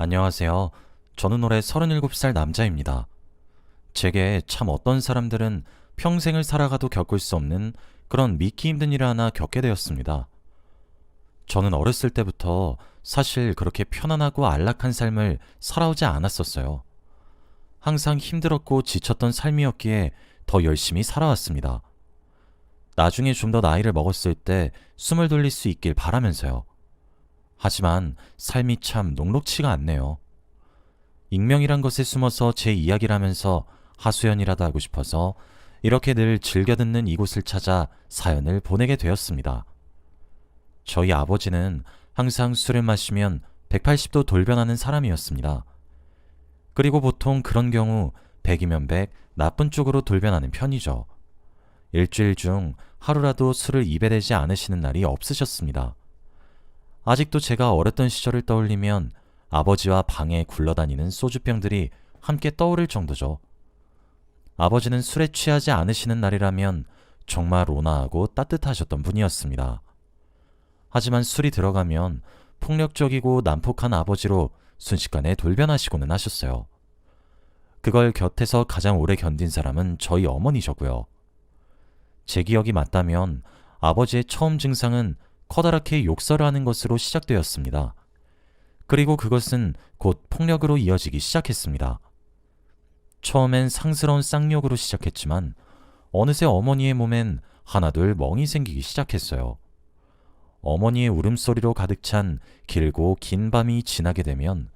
안녕하세요. 저는 올해 37살 남자입니다. 제게 참 어떤 사람들은 평생을 살아가도 겪을 수 없는 그런 믿기 힘든 일을 하나 겪게 되었습니다. 저는 어렸을 때부터 사실 그렇게 편안하고 안락한 삶을 살아오지 않았었어요. 항상 힘들었고 지쳤던 삶이었기에 더 열심히 살아왔습니다. 나중에 좀 더 나이를 먹었을 때 숨을 돌릴 수 있길 바라면서요. 하지만 삶이 참 녹록치가 않네요. 익명이란 것에 숨어서 제 이야기를 하면서 하소연이라도 하고 싶어서 이렇게 늘 즐겨 듣는 이곳을 찾아 사연을 보내게 되었습니다. 저희 아버지는 항상 술을 마시면 180도 돌변하는 사람이었습니다. 그리고 보통 그런 경우 100이면 100 나쁜 쪽으로 돌변하는 편이죠. 일주일 중 하루라도 술을 입에 대지 않으시는 날이 없으셨습니다. 아직도 제가 어렸던 시절을 떠올리면 아버지와 방에 굴러다니는 소주병들이 함께 떠오를 정도죠. 아버지는 술에 취하지 않으시는 날이라면 정말 온화하고 따뜻하셨던 분이었습니다. 하지만 술이 들어가면 폭력적이고 난폭한 아버지로 순식간에 돌변하시고는 하셨어요. 그걸 곁에서 가장 오래 견딘 사람은 저희 어머니셨고요. 제 기억이 맞다면 아버지의 처음 증상은 커다랗게 욕설을 하는 것으로 시작되었습니다. 그리고 그것은 곧 폭력으로 이어지기 시작했습니다. 처음엔 상스러운 쌍욕으로 시작했지만 어느새 어머니의 몸엔 하나둘 멍이 생기기 시작했어요. 어머니의 울음소리로 가득 찬 길고 긴 밤이 지나게 되면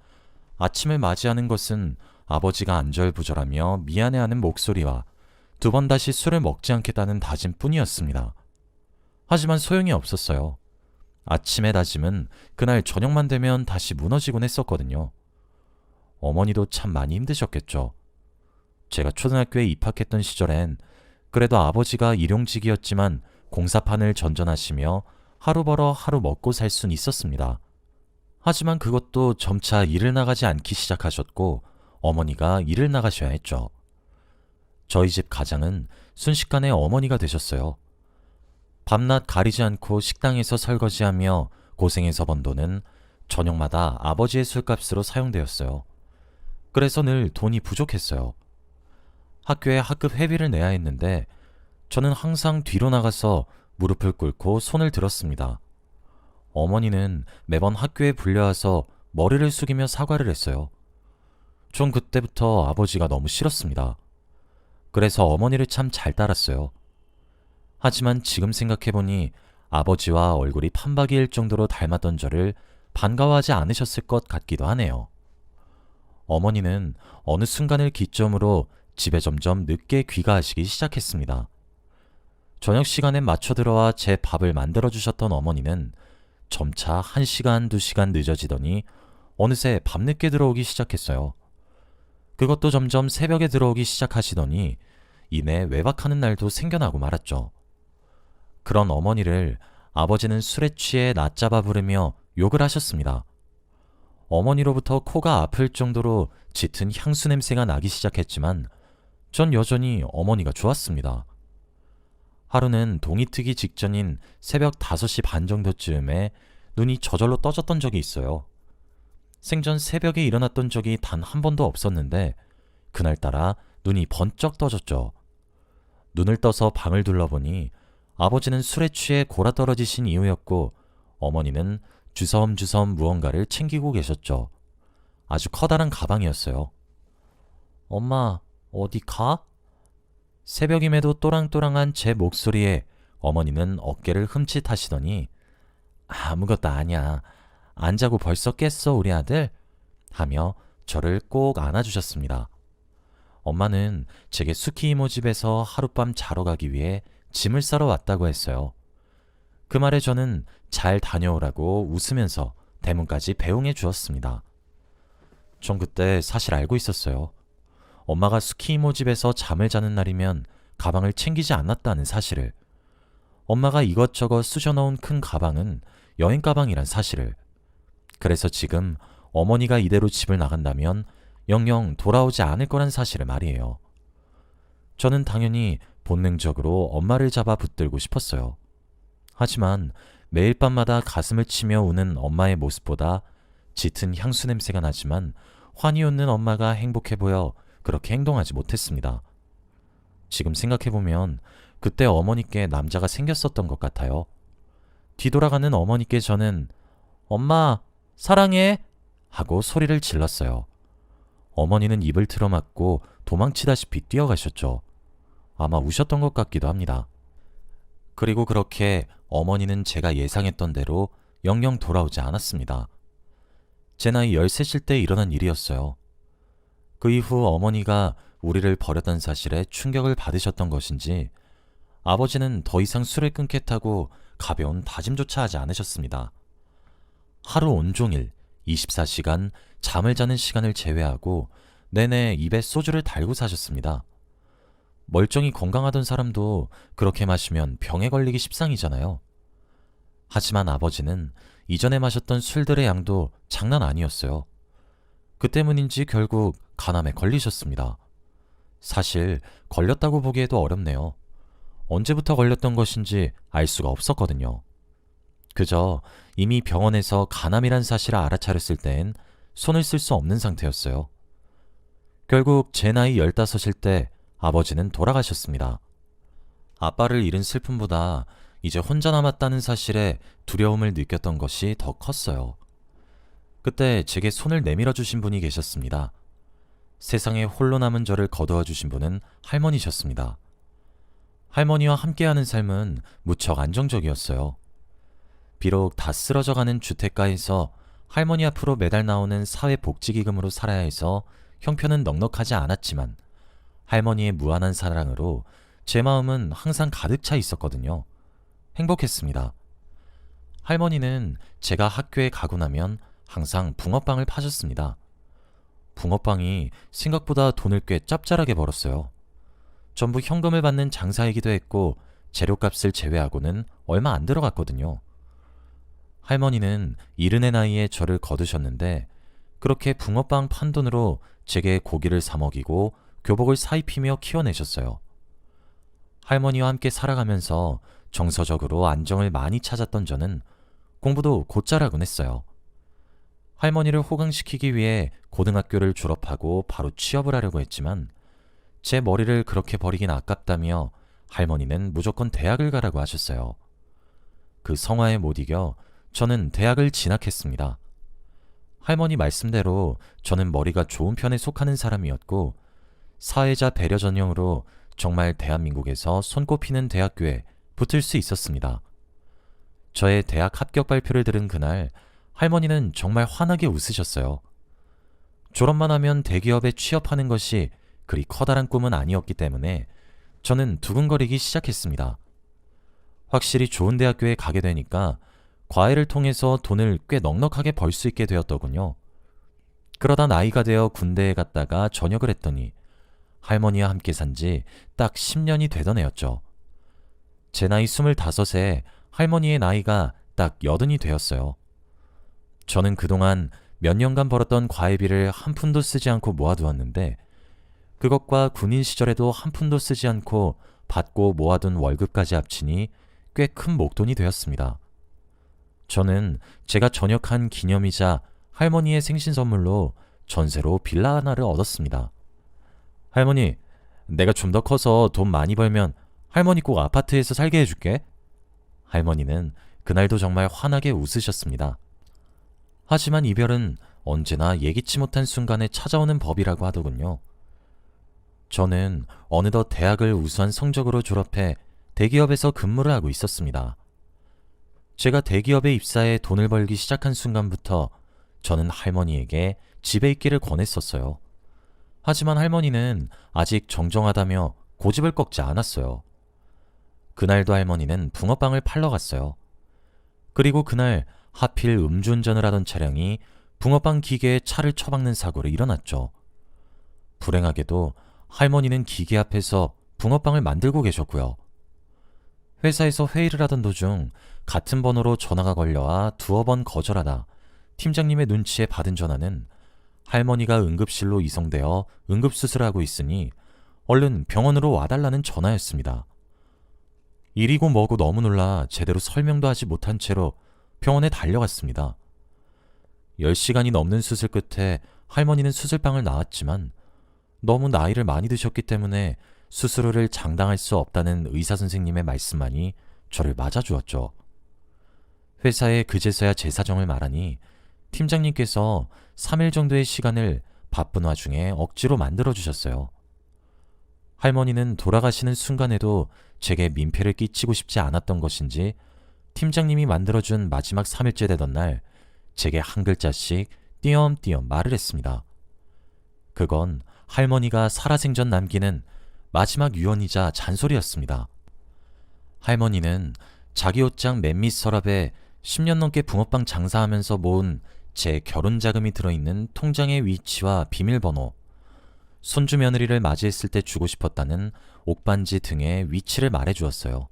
아침을 맞이하는 것은 아버지가 안절부절하며 미안해하는 목소리와 두 번 다시 술을 먹지 않겠다는 다짐 뿐이었습니다. 하지만 소용이 없었어요. 아침의 다짐은 그날 저녁만 되면 다시 무너지곤 했었거든요. 어머니도 참 많이 힘드셨겠죠. 제가 초등학교에 입학했던 시절엔 그래도 아버지가 일용직이었지만 공사판을 전전하시며 하루 벌어 하루 먹고 살 순 있었습니다. 하지만 그것도 점차 일을 나가지 않기 시작하셨고 어머니가 일을 나가셔야 했죠. 저희 집 가장은 순식간에 어머니가 되셨어요. 밤낮 가리지 않고 식당에서 설거지하며 고생해서 번 돈은 저녁마다 아버지의 술값으로 사용되었어요. 그래서 늘 돈이 부족했어요. 학교에 학급 회비를 내야 했는데 저는 항상 뒤로 나가서 무릎을 꿇고 손을 들었습니다. 어머니는 매번 학교에 불려와서 머리를 숙이며 사과를 했어요. 전 그때부터 아버지가 너무 싫었습니다. 그래서 어머니를 참 잘 따랐어요. 하지만 지금 생각해보니 아버지와 얼굴이 판박이일 정도로 닮았던 저를 반가워하지 않으셨을 것 같기도 하네요. 어머니는 어느 순간을 기점으로 집에 점점 늦게 귀가하시기 시작했습니다. 저녁 시간에 맞춰 들어와 제 밥을 만들어 주셨던 어머니는 점차 한시간두시간 늦어지더니 어느새 밤늦게 들어오기 시작했어요. 그것도 점점 새벽에 들어오기 시작하시더니 이내 외박하는 날도 생겨나고 말았죠. 그런 어머니를 아버지는 술에 취해 낮잡아 부르며 욕을 하셨습니다. 어머니로부터 코가 아플 정도로 짙은 향수 냄새가 나기 시작했지만 전 여전히 어머니가 좋았습니다. 하루는 동이 트기 직전인 새벽 5시 반 정도쯤에 눈이 저절로 떠졌던 적이 있어요. 생전 새벽에 일어났던 적이 단 한 번도 없었는데 그날따라 눈이 번쩍 떠졌죠. 눈을 떠서 방을 둘러보니 아버지는 술에 취해 골아 떨어지신 이유였고 어머니는 주섬주섬 무언가를 챙기고 계셨죠. 아주 커다란 가방이었어요. 엄마, 어디 가? 새벽임에도 또랑또랑한 제 목소리에 어머니는 어깨를 흠칫하시더니 아무것도 아니야. 안 자고 벌써 깼어, 우리 아들? 하며 저를 꼭 안아주셨습니다. 엄마는 제게 스키 이모 집에서 하룻밤 자러 가기 위해 짐을 싸러 왔다고 했어요. 그 말에 저는 잘 다녀오라고 웃으면서 대문까지 배웅해 주었습니다. 전 그때 사실 알고 있었어요. 엄마가 스키 이모 집에서 잠을 자는 날이면 가방을 챙기지 않았다는 사실을. 엄마가 이것저것 쑤셔넣은 큰 가방은 여행 가방이란 사실을. 그래서 지금 어머니가 이대로 집을 나간다면 영영 돌아오지 않을 거란 사실을 말이에요. 저는 당연히 본능적으로 엄마를 잡아 붙들고 싶었어요. 하지만 매일 밤마다 가슴을 치며 우는 엄마의 모습보다 짙은 향수 냄새가 나지만 환히 웃는 엄마가 행복해 보여 그렇게 행동하지 못했습니다. 지금 생각해보면 그때 어머니께 남자가 생겼었던 것 같아요. 뒤돌아가는 어머니께 저는 엄마, 사랑해! 하고 소리를 질렀어요. 어머니는 입을 틀어막고 도망치다시피 뛰어가셨죠. 아마 우셨던 것 같기도 합니다. 그리고 그렇게 어머니는 제가 예상했던 대로 영영 돌아오지 않았습니다. 제 나이 13일 때 일어난 일이었어요. 그 이후 어머니가 우리를 버렸던 사실에 충격을 받으셨던 것인지 아버지는 더 이상 술을 끊겠다고 가벼운 다짐조차 하지 않으셨습니다. 하루 온종일 24시간 잠을 자는 시간을 제외하고 내내 입에 소주를 달고 사셨습니다. 멀쩡히 건강하던 사람도 그렇게 마시면 병에 걸리기 십상이잖아요. 하지만 아버지는 이전에 마셨던 술들의 양도 장난 아니었어요. 그 때문인지 결국 간암에 걸리셨습니다. 사실 걸렸다고 보기에도 어렵네요. 언제부터 걸렸던 것인지 알 수가 없었거든요. 그저 이미 병원에서 간암이란 사실을 알아차렸을 땐 손을 쓸 수 없는 상태였어요. 결국 제 나이 15일 때 아버지는 돌아가셨습니다. 아빠를 잃은 슬픔보다 이제 혼자 남았다는 사실에 두려움을 느꼈던 것이 더 컸어요. 그때 제게 손을 내밀어 주신 분이 계셨습니다. 세상에 홀로 남은 저를 거두어 주신 분은 할머니셨습니다. 할머니와 함께하는 삶은 무척 안정적이었어요. 비록 다 쓰러져가는 주택가에서 할머니 앞으로 매달 나오는 사회복지기금으로 살아야 해서 형편은 넉넉하지 않았지만 할머니의 무한한 사랑으로 제 마음은 항상 가득 차 있었거든요. 행복했습니다. 할머니는 제가 학교에 가고 나면 항상 붕어빵을 파셨습니다. 붕어빵이 생각보다 돈을 꽤 짭짤하게 벌었어요. 전부 현금을 받는 장사이기도 했고 재료값을 제외하고는 얼마 안 들어갔거든요. 할머니는 이른의 나이에 저를 거두셨는데 그렇게 붕어빵 판 돈으로 제게 고기를 사 먹이고 교복을 사입히며 키워내셨어요. 할머니와 함께 살아가면서 정서적으로 안정을 많이 찾았던 저는 공부도 곧잘하곤 했어요. 할머니를 호강시키기 위해 고등학교를 졸업하고 바로 취업을 하려고 했지만 제 머리를 그렇게 버리긴 아깝다며 할머니는 무조건 대학을 가라고 하셨어요. 그 성화에 못 이겨 저는 대학을 진학했습니다. 할머니 말씀대로 저는 머리가 좋은 편에 속하는 사람이었고 사회자 배려 전형으로 정말 대한민국에서 손꼽히는 대학교에 붙을 수 있었습니다. 저의 대학 합격 발표를 들은 그날 할머니는 정말 환하게 웃으셨어요. 졸업만 하면 대기업에 취업하는 것이 그리 커다란 꿈은 아니었기 때문에 저는 두근거리기 시작했습니다. 확실히 좋은 대학교에 가게 되니까 과외를 통해서 돈을 꽤 넉넉하게 벌 수 있게 되었더군요. 그러다 나이가 되어 군대에 갔다가 전역을 했더니 할머니와 함께 산 지 딱 10년이 되던 해였죠. 제 나이 25에 할머니의 나이가 딱 여든이 되었어요. 저는 그동안 몇 년간 벌었던 과외비를 한 푼도 쓰지 않고 모아두었는데 그것과 군인 시절에도 한 푼도 쓰지 않고 받고 모아둔 월급까지 합치니 꽤 큰 목돈이 되었습니다. 저는 제가 전역한 기념이자 할머니의 생신 선물로 전세로 빌라 하나를 얻었습니다. 할머니, 내가 좀 더 커서 돈 많이 벌면 할머니 꼭 아파트에서 살게 해줄게. 할머니는 그날도 정말 환하게 웃으셨습니다. 하지만 이별은 언제나 예기치 못한 순간에 찾아오는 법이라고 하더군요. 저는 어느덧 대학을 우수한 성적으로 졸업해 대기업에서 근무를 하고 있었습니다. 제가 대기업에 입사해 돈을 벌기 시작한 순간부터 저는 할머니에게 집에 있기를 권했었어요. 하지만 할머니는 아직 정정하다며 고집을 꺾지 않았어요. 그날도 할머니는 붕어빵을 팔러 갔어요. 그리고 그날 하필 음주운전을 하던 차량이 붕어빵 기계에 차를 처박는 사고로 일어났죠. 불행하게도 할머니는 기계 앞에서 붕어빵을 만들고 계셨고요. 회사에서 회의를 하던 도중 같은 번호로 전화가 걸려와 두어 번 거절하다 팀장님의 눈치에 받은 전화는 할머니가 응급실로 이송되어 응급수술하고 있으니 얼른 병원으로 와달라는 전화였습니다. 일이고 뭐고 너무 놀라 제대로 설명도 하지 못한 채로 병원에 달려갔습니다. 10시간이 넘는 수술 끝에 할머니는 수술방을 나왔지만 너무 나이를 많이 드셨기 때문에 수술 후를 장당할 수 없다는 의사 선생님의 말씀만이 저를 맞아주었죠. 회사에 그제서야 제 사정을 말하니 팀장님께서 3일 정도의 시간을 바쁜 와중에 억지로 만들어 주셨어요. 할머니는 돌아가시는 순간에도 제게 민폐를 끼치고 싶지 않았던 것인지 팀장님이 만들어준 마지막 3일째 되던 날 제게 한 글자씩 띄엄띄엄 말을 했습니다. 그건 할머니가 살아생전 남기는 마지막 유언이자 잔소리였습니다. 할머니는 자기 옷장 맨밑 서랍에 10년 넘게 붕어빵 장사하면서 모은 제 결혼 자금이 들어있는 통장의 위치와 비밀번호, 손주 며느리를 맞이했을 때 주고 싶었다는 옥반지 등의 위치를 말해 주었어요.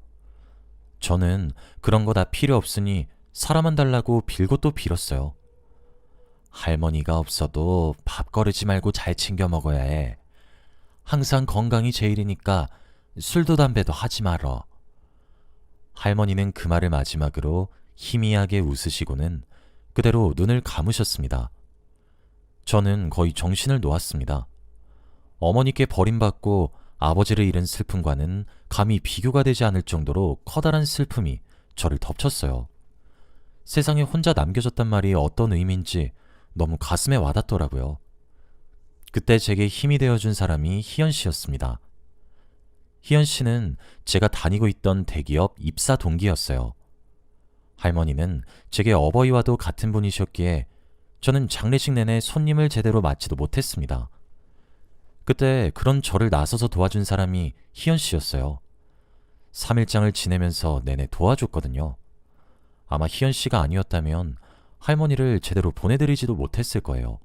저는 그런 거 다 필요 없으니 사람만 달라고 빌고 또 빌었어요. 할머니가 없어도 밥 거르지 말고 잘 챙겨 먹어야 해. 항상 건강이 제일이니까 술도 담배도 하지 말어. 할머니는 그 말을 마지막으로 희미하게 웃으시고는 그대로 눈을 감으셨습니다. 저는 거의 정신을 놓았습니다. 어머니께 버림받고 아버지를 잃은 슬픔과는 감히 비교가 되지 않을 정도로 커다란 슬픔이 저를 덮쳤어요. 세상에 혼자 남겨졌단 말이 어떤 의미인지 너무 가슴에 와닿더라고요. 그때 제게 힘이 되어준 사람이 희연 씨였습니다. 희연 씨는 제가 다니고 있던 대기업 입사 동기였어요. 할머니는 제게 어버이와도 같은 분이셨기에 저는 장례식 내내 손님을 제대로 맞지도 못했습니다. 그때 그런 저를 나서서 도와준 사람이 희연 씨였어요. 3일장을 지내면서 내내 도와줬거든요. 아마 희연 씨가 아니었다면 할머니를 제대로 보내드리지도 못했을 거예요.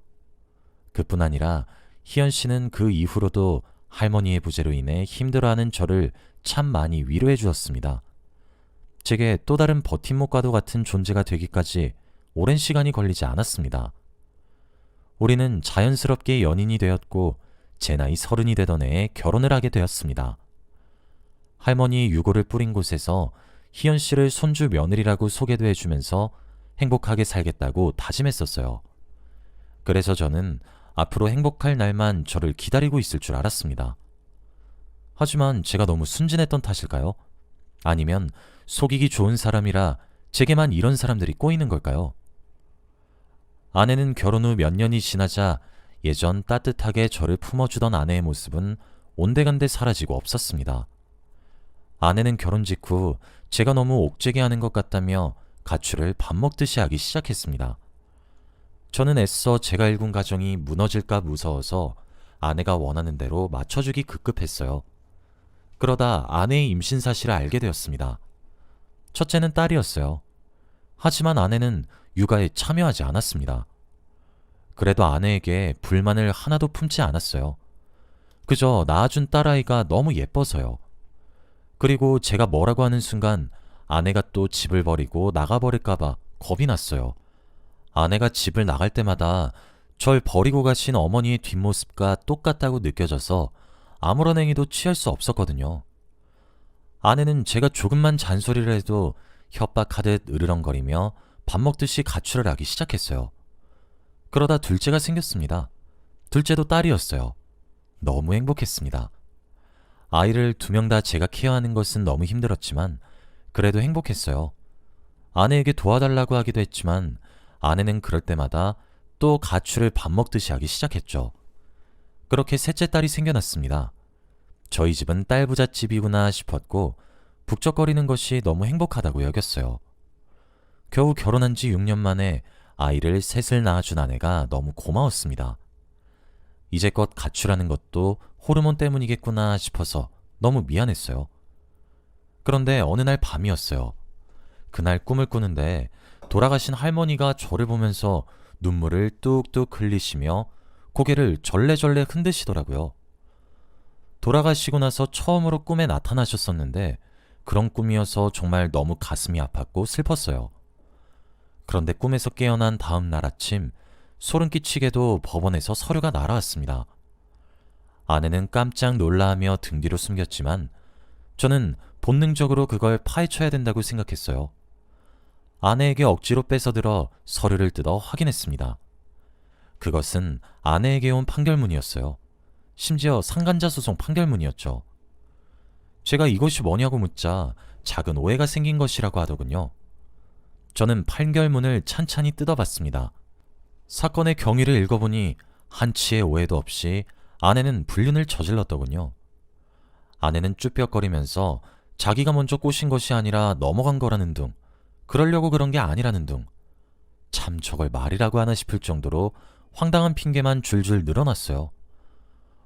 그뿐 아니라 희연 씨는 그 이후로도 할머니의 부재로 인해 힘들어하는 저를 참 많이 위로해 주었습니다. 제게 또 다른 버팀목과도 같은 존재가 되기까지 오랜 시간이 걸리지 않았습니다. 우리는 자연스럽게 연인이 되었고 제 나이 서른이 되던 해에 결혼을 하게 되었습니다. 할머니 유고를 뿌린 곳에서 희연 씨를 손주 며느리라고 소개도 해주면서 행복하게 살겠다고 다짐했었어요. 그래서 저는 앞으로 행복할 날만 저를 기다리고 있을 줄 알았습니다. 하지만 제가 너무 순진했던 탓일까요? 아니면 속이기 좋은 사람이라 제게만 이런 사람들이 꼬이는 걸까요? 아내는 결혼 후 몇 년이 지나자 예전 따뜻하게 저를 품어주던 아내의 모습은 온데간데 사라지고 없었습니다. 아내는 결혼 직후 제가 너무 옥죄게 하는 것 같다며 가출을 밥 먹듯이 하기 시작했습니다. 저는 애써 제가 일군 가정이 무너질까 무서워서 아내가 원하는 대로 맞춰주기 급급했어요. 그러다 아내의 임신 사실을 알게 되었습니다. 첫째는 딸이었어요. 하지만 아내는 육아에 참여하지 않았습니다. 그래도 아내에게 불만을 하나도 품지 않았어요. 그저 낳아준 딸아이가 너무 예뻐서요. 그리고 제가 뭐라고 하는 순간 아내가 또 집을 버리고 나가버릴까봐 겁이 났어요. 아내가 집을 나갈 때마다 절 버리고 가신 어머니의 뒷모습과 똑같다고 느껴져서 아무런 행위도 취할 수 없었거든요. 아내는 제가 조금만 잔소리를 해도 협박하듯 으르렁거리며 밥 먹듯이 가출을 하기 시작했어요. 그러다 둘째가 생겼습니다. 둘째도 딸이었어요. 너무 행복했습니다. 아이를 두 명 다 제가 케어하는 것은 너무 힘들었지만 그래도 행복했어요. 아내에게 도와달라고 하기도 했지만 아내는 그럴 때마다 또 가출을 밥 먹듯이 하기 시작했죠. 그렇게 셋째 딸이 생겨났습니다. 저희 집은 딸 부잣집이구나 싶었고 북적거리는 것이 너무 행복하다고 여겼어요. 겨우 결혼한 지 6년 만에 아이를 셋을 낳아준 아내가 너무 고마웠습니다. 이제껏 가출하는 것도 호르몬 때문이겠구나 싶어서 너무 미안했어요. 그런데 어느 날 밤이었어요. 그날 꿈을 꾸는데 돌아가신 할머니가 저를 보면서 눈물을 뚝뚝 흘리시며 고개를 절레절레 흔드시더라고요. 돌아가시고 나서 처음으로 꿈에 나타나셨었는데 그런 꿈이어서 정말 너무 가슴이 아팠고 슬펐어요. 그런데 꿈에서 깨어난 다음 날 아침 소름 끼치게도 법원에서 서류가 날아왔습니다. 아내는 깜짝 놀라하며 등 뒤로 숨겼지만 저는 본능적으로 그걸 파헤쳐야 된다고 생각했어요. 아내에게 억지로 뺏어들어 서류를 뜯어 확인했습니다. 그것은 아내에게 온 판결문이었어요. 심지어 상간자 소송 판결문이었죠. 제가 이것이 뭐냐고 묻자 작은 오해가 생긴 것이라고 하더군요. 저는 판결문을 찬찬히 뜯어봤습니다. 사건의 경위를 읽어보니 한치의 오해도 없이 아내는 불륜을 저질렀더군요. 아내는 쭈뼛거리면서 자기가 먼저 꼬신 것이 아니라 넘어간 거라는 둥, 그러려고 그런 게 아니라는 둥. 참 저걸 말이라고 하나 싶을 정도로 황당한 핑계만 줄줄 늘어났어요.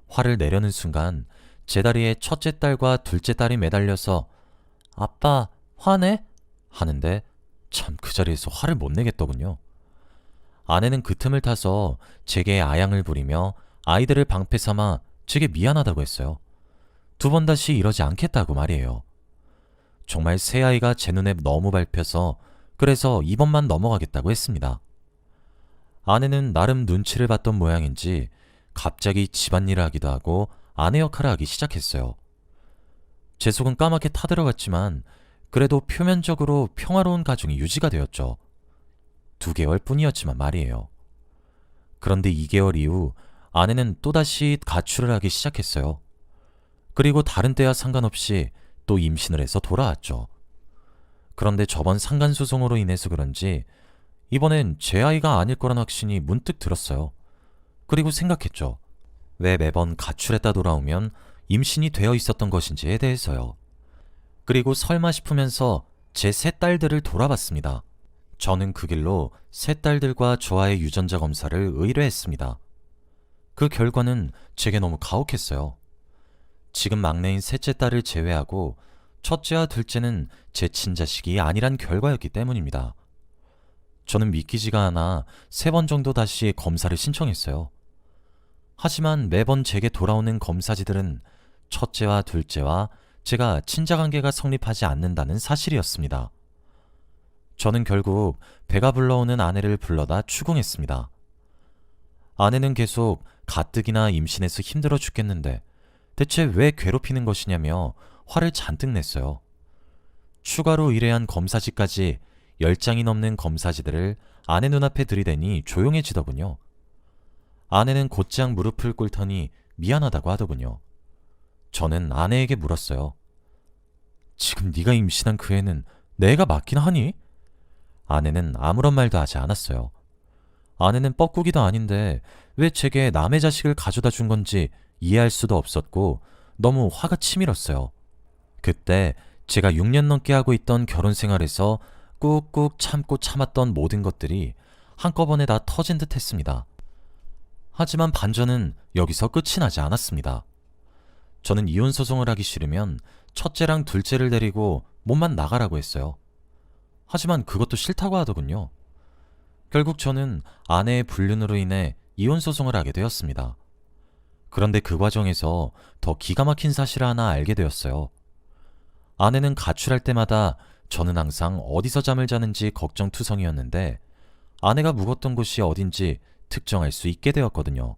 화를 내려는 순간 제 다리에 첫째 딸과 둘째 딸이 매달려서 아빠 화내? 하는데 참 그 자리에서 화를 못 내겠더군요. 아내는 그 틈을 타서 제게 아양을 부리며 아이들을 방패 삼아 제게 미안하다고 했어요. 두 번 다시 이러지 않겠다고 말이에요. 정말 새 아이가 제 눈에 너무 밟혀서 그래서 이번만 넘어가겠다고 했습니다. 아내는 나름 눈치를 봤던 모양인지 갑자기 집안일을 하기도 하고 아내 역할을 하기 시작했어요. 제 속은 까맣게 타들어갔지만 그래도 표면적으로 평화로운 가정이 유지가 되었죠. 두 개월 뿐이었지만 말이에요. 그런데 2개월 이후 아내는 또다시 가출을 하기 시작했어요. 그리고 다른 때와 상관없이 또 임신을 해서 돌아왔죠. 그런데 저번 상간소송으로 인해서 그런지 이번엔 제 아이가 아닐 거란 확신이 문득 들었어요. 그리고 생각했죠. 왜 매번 가출했다 돌아오면 임신이 되어 있었던 것인지에 대해서요. 그리고 설마 싶으면서 제 세 딸들을 돌아봤습니다. 저는 그 길로 세 딸들과 저와의 유전자 검사를 의뢰했습니다. 그 결과는 제게 너무 가혹했어요. 지금 막내인 셋째 딸을 제외하고 첫째와 둘째는 제 친자식이 아니란 결과였기 때문입니다. 저는 믿기지가 않아 세 번 정도 다시 검사를 신청했어요. 하지만 매번 제게 돌아오는 검사지들은 첫째와 둘째와 제가 친자 관계가 성립하지 않는다는 사실이었습니다. 저는 결국 배가 불러오는 아내를 불러다 추궁했습니다. 아내는 계속 가뜩이나 임신해서 힘들어 죽겠는데 대체 왜 괴롭히는 것이냐며 화를 잔뜩 냈어요. 추가로 의뢰한 검사지까지 10장이 넘는 검사지들을 아내 눈앞에 들이대니 조용해지더군요. 아내는 곧장 무릎을 꿇더니 미안하다고 하더군요. 저는 아내에게 물었어요. 지금 네가 임신한 그 애는 내가 맞긴 하니? 아내는 아무런 말도 하지 않았어요. 아내는 뻐꾸기도 아닌데 왜 제게 남의 자식을 가져다 준 건지 이해할 수도 없었고 너무 화가 치밀었어요. 그때 제가 6년 넘게 하고 있던 결혼 생활에서 꾹꾹 참고 참았던 모든 것들이 한꺼번에 다 터진 듯 했습니다. 하지만 반전은 여기서 끝이 나지 않았습니다. 저는 이혼 소송을 하기 싫으면 첫째랑 둘째를 데리고 몸만 나가라고 했어요. 하지만 그것도 싫다고 하더군요. 결국 저는 아내의 불륜으로 인해 이혼 소송을 하게 되었습니다. 그런데 그 과정에서 더 기가 막힌 사실을 하나 알게 되었어요. 아내는 가출할 때마다 저는 항상 어디서 잠을 자는지 걱정투성이었는데 아내가 묵었던 곳이 어딘지 특정할 수 있게 되었거든요.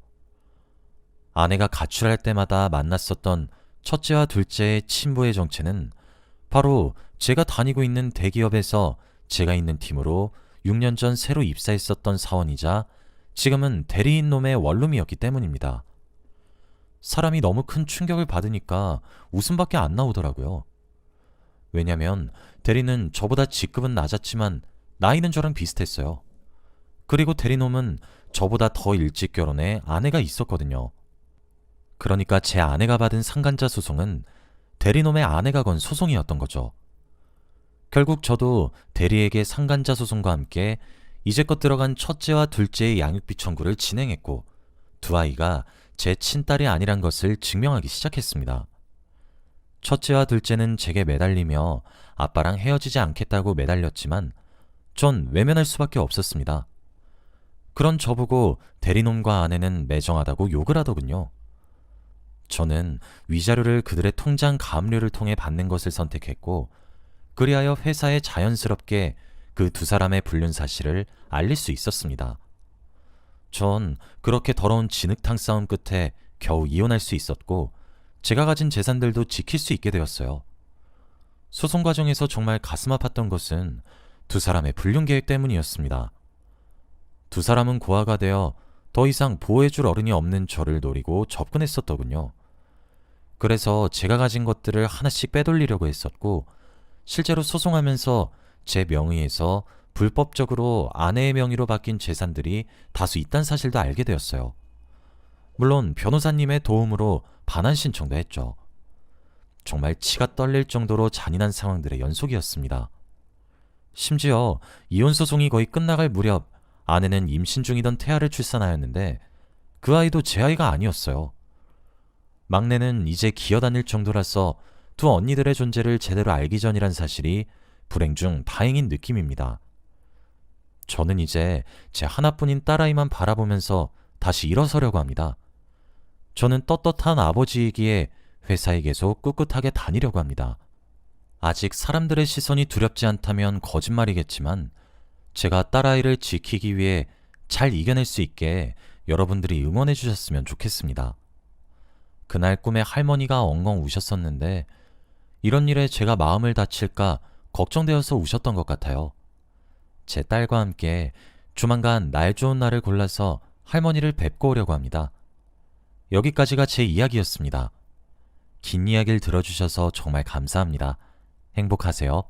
아내가 가출할 때마다 만났었던 첫째와 둘째의 친부의 정체는 바로 제가 다니고 있는 대기업에서 제가 있는 팀으로 6년 전 새로 입사했었던 사원이자 지금은 대리인 놈의 원룸이었기 때문입니다. 사람이 너무 큰 충격을 받으니까 웃음밖에 안 나오더라고요. 왜냐면 대리는 저보다 직급은 낮았지만 나이는 저랑 비슷했어요. 그리고 대리놈은 저보다 더 일찍 결혼해 아내가 있었거든요. 그러니까 제 아내가 받은 상간자 소송은 대리놈의 아내가 건 소송이었던 거죠. 결국 저도 대리에게 상간자 소송과 함께 이제껏 들어간 첫째와 둘째의 양육비 청구를 진행했고 두 아이가 제 친딸이 아니란 것을 증명하기 시작했습니다. 첫째와 둘째는 제게 매달리며 아빠랑 헤어지지 않겠다고 매달렸지만 전 외면할 수밖에 없었습니다. 그런 저보고 대리놈과 아내는 매정하다고 욕을 하더군요. 저는 위자료를 그들의 통장 가압류를 통해 받는 것을 선택했고 그리하여 회사에 자연스럽게 그 두 사람의 불륜 사실을 알릴 수 있었습니다. 전 그렇게 더러운 진흙탕 싸움 끝에 겨우 이혼할 수 있었고 제가 가진 재산들도 지킬 수 있게 되었어요. 소송 과정에서 정말 가슴 아팠던 것은 두 사람의 불륜 계획 때문이었습니다. 두 사람은 고아가 되어 더 이상 보호해줄 어른이 없는 저를 노리고 접근했었더군요. 그래서 제가 가진 것들을 하나씩 빼돌리려고 했었고, 실제로 소송하면서 제 명의에서 불법적으로 아내의 명의로 바뀐 재산들이 다수 있다는 사실도 알게 되었어요. 물론 변호사님의 도움으로 반환 신청도 했죠. 정말 치가 떨릴 정도로 잔인한 상황들의 연속이었습니다. 심지어 이혼 소송이 거의 끝나갈 무렵 아내는 임신 중이던 태아를 출산하였는데 그 아이도 제 아이가 아니었어요. 막내는 이제 기어다닐 정도라서 두 언니들의 존재를 제대로 알기 전이란 사실이 불행 중 다행인 느낌입니다. 저는 이제 제 하나뿐인 딸아이만 바라보면서 다시 일어서려고 합니다. 저는 떳떳한 아버지이기에 회사에 계속 꿋꿋하게 다니려고 합니다. 아직 사람들의 시선이 두렵지 않다면 거짓말이겠지만 제가 딸아이를 지키기 위해 잘 이겨낼 수 있게 여러분들이 응원해 주셨으면 좋겠습니다. 그날 꿈에 할머니가 엉엉 우셨었는데 이런 일에 제가 마음을 다칠까 걱정되어서 우셨던 것 같아요. 제 딸과 함께 조만간 날 좋은 날을 골라서 할머니를 뵙고 오려고 합니다. 여기까지가 제 이야기였습니다. 긴 이야기를 들어주셔서 정말 감사합니다. 행복하세요.